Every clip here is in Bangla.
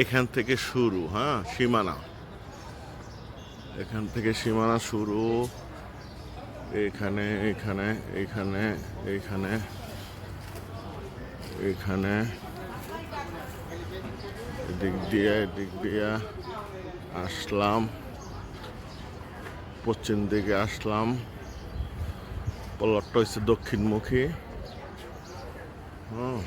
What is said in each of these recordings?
এখান থেকে শুরু হ্যাঁ সীমানা। এখান থেকে সীমানা শুরু, এখানে এখানে এখানে এখানে এখানে। এদিক দিয়ে এদিক দিয়ে আসলাম। পশ্চিম দিকে আসলাম। পলটটা হচ্ছে দক্ষিণমুখী। হুম।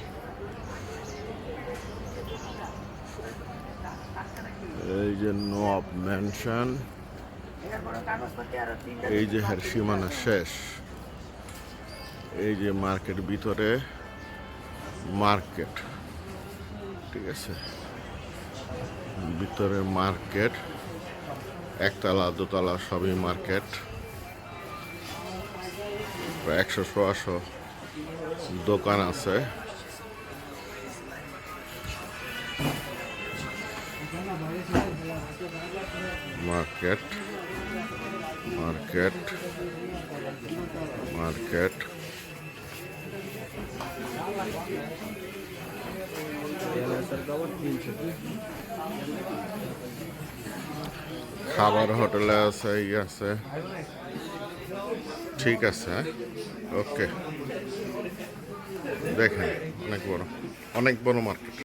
এই যে নব ম্যানশন এই যে হের সীমানা শেষ, এই যে মার্কেট ভিতরে মার্কেট, ঠিক আছে? ভিতরে মার্কেট, একতলা, দোতলা সবই মার্কেট। একশো সোয়াশো দোকান আছে। মার্কেট মার্কেট মার্কেট খাবার হোটেলে আছে, ই আছে। ঠিক আছে। হ্যাঁ? ওকে দেখেন, অনেক বড়। অনেক বড় মার্কেট